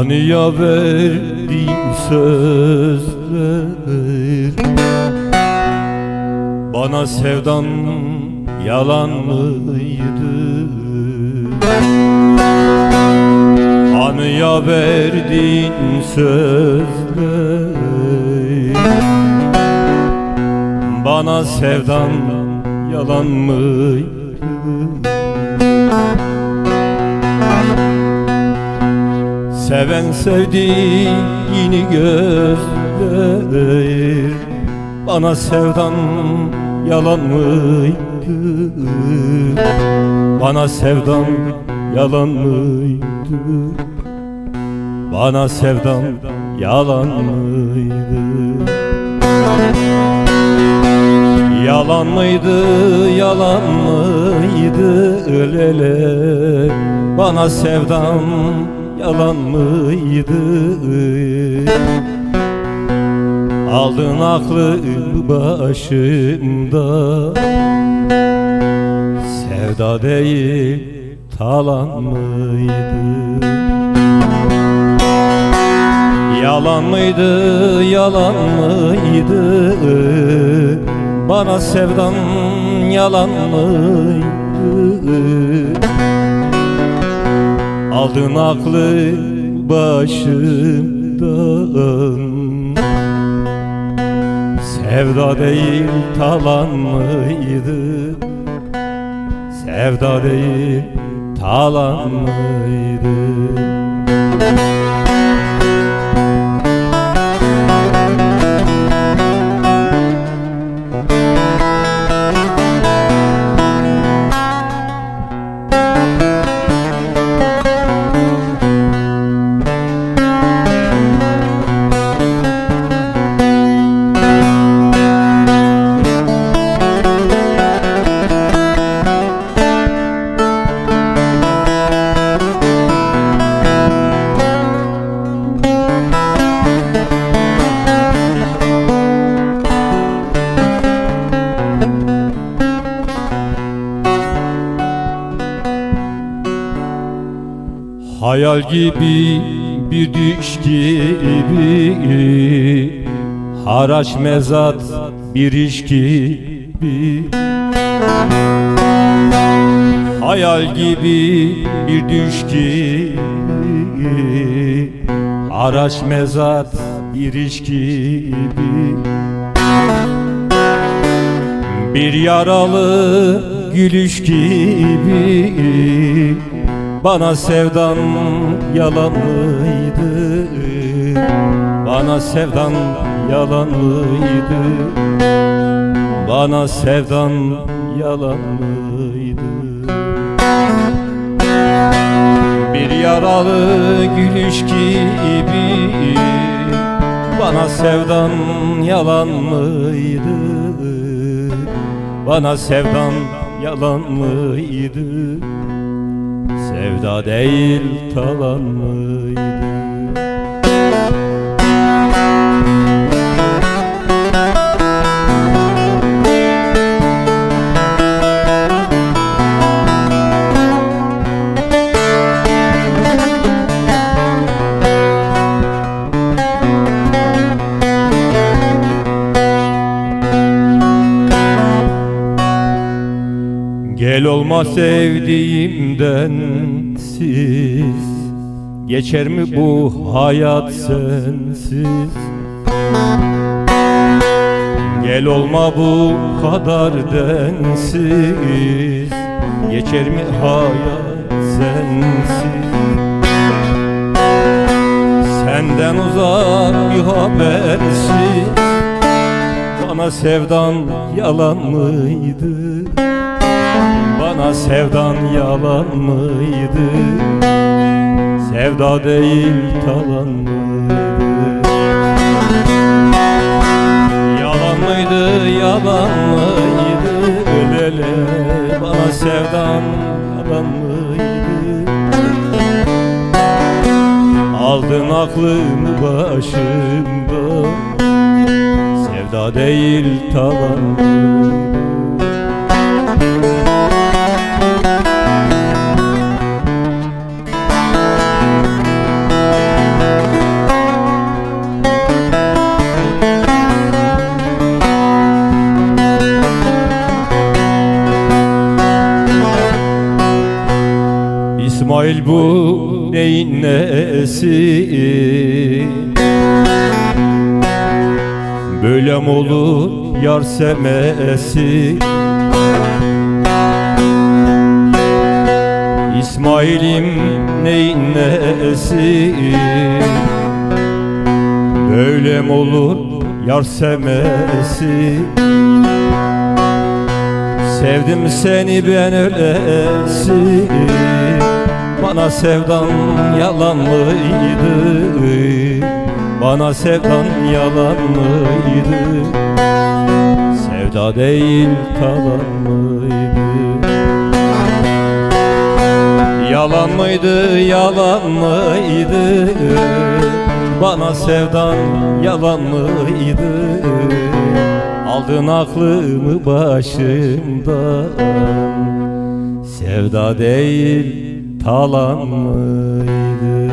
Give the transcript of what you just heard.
Hani ya verdiğim sözler? Bana sevdan yalan mıydı? Hani ya verdiğin sözler? Bana sevdan yalan mıydı Seven sevdiğini gözler. Bana sevdan yalan mıydı? Bana sevdan yalan mıydı? Bana sevdan yalan mıydı? Yalan mıydı, yalan mıydı? Ölele Bana sevdam yalan mıydı? Aldın aklı başımda Sevda değil talan mıydı? Yalan mıydı, yalan mıydı? Bana sevdan yalan mıydı Aldın aklı başımdan. Sevda değil talan mıydı? Sevda değil talan mıydı Hayal gibi bir düş gibi. Haraç mezat bir iş gibi. Hayal gibi bir düş gibi. Haraç mezat bir iş gibi. Bir yaralı gülüş gibi bana sevdan yalan mıydı? Bana sevdan yalan mıydı? Bana sevdan yalan mıydı? Bir yaralı gülüş gibi Bana sevdan yalan mıydı? Bana sevdan yalan mıydı? Sevda değil talan mıydı? Olma sevdiğimden siz. Geçer mi bu hayat sensiz? Gel olma bu kadar densiz. Geçer mi hayat sensiz? Senden uzak bir habersiz. Bana sevdan yalan mıydı? Bana sevdan yalan mıydı? Sevda değil talan mıydı? Yalan mıydı, yalan mıydı? Ölele bana sevdan yalan mıydı? Aldın aklımı başımda Sevda değil talan mıydı? Neyin nesi? Böyle mi olur yar sevmesi? İsmail'im neyin nesi? Böyle mi olur yar sevmesi? Sevdim seni ben ölesi Bana sevdan yalan mıydı? Bana sevdan yalan mıydı? Sevda değil talan mıydı? Yalan mıydı yalan mıydı? Bana sevdan yalan mıydı? Aldın aklımı başımdan. Sevda değil talan mıydı